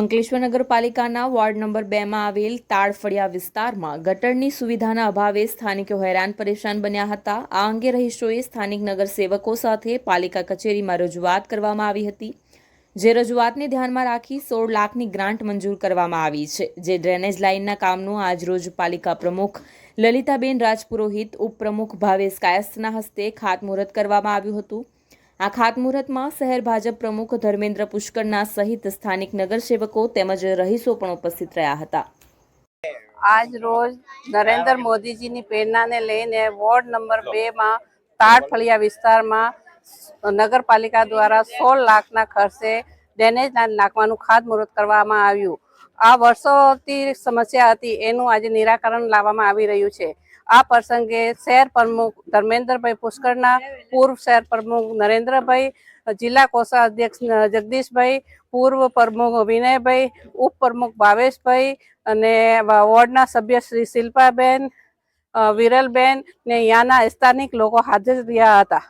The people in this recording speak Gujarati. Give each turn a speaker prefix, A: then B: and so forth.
A: અંકલેશ્વર નગરપાલિકાના વોર્ડ નંબર બેમાં આવેલ તાળફળિયા વિસ્તારમાં ગટરની સુવિધાના અભાવે સ્થાનિકો હેરાન પરેશાન બન્યા હતા. આ અંગે રહીશોએ સ્થાનિક નગરસેવકો સાથે પાલિકા કચેરીમાં રજૂઆત કરવામાં આવી હતી. જે રજૂઆતને ધ્યાનમાં રાખી સોળ લાખની ગ્રાન્ટ મંજૂર કરવામાં આવી છે. જે ડ્રેનેજ લાઇનના કામનું આજરોજ પાલિકા પ્રમુખ લલિતાબેન રાજપુરોહિત, ઉપપ્રમુખ ભાવેશ કાયસ્થના હસ્તે ખાતમુહૂર્ત કરવામાં આવ્યું હતું. આ ખાતમુહૂર્તમાં શહેર ભાજપ પ્રમુખ ધર્મેન્દ્ર પુષ્કરના સહિત સ્થાનિક નગરસેવકો તેમજ રહીશો પણ ઉપસ્થિત રહ્યા હતા.
B: આજ રોજ નરેન્દ્ર મોદીજીની પ્રેરણાને લઈને વોર્ડ નંબર બે માં તાડફળિયા વિસ્તારમાં નગરપાલિકા દ્વારા સોળ લાખના ખર્ચે ડેનેજ નાખવાનું ખાતમુહૂર્ત કરવામાં આવ્યું. આ વર્ષોથી સમસ્યા હતી, એનું આજે નિરાકરણ લાવવામાં આવી રહ્યું છે. આ પ્રસંગે શહેર પ્રમુખ ધર્મેન્દ્રભાઈ પુષ્કરના પૂર્વ શહેર પ્રમુખ નરેન્દ્રભાઈ, જિલ્લા કોષા અધ્યક્ષ જગદીશભાઈ, પૂર્વ પ્રમુખ વિનયભાઈ ઉપપ્રમુખ ભાવેશભાઈ અને વોર્ડના સભ્ય શ્રી શિલ્પાબેન વિરલબેન ને અહીંયાના સ્થાનિક લોકો હાજર રહ્યા હતા.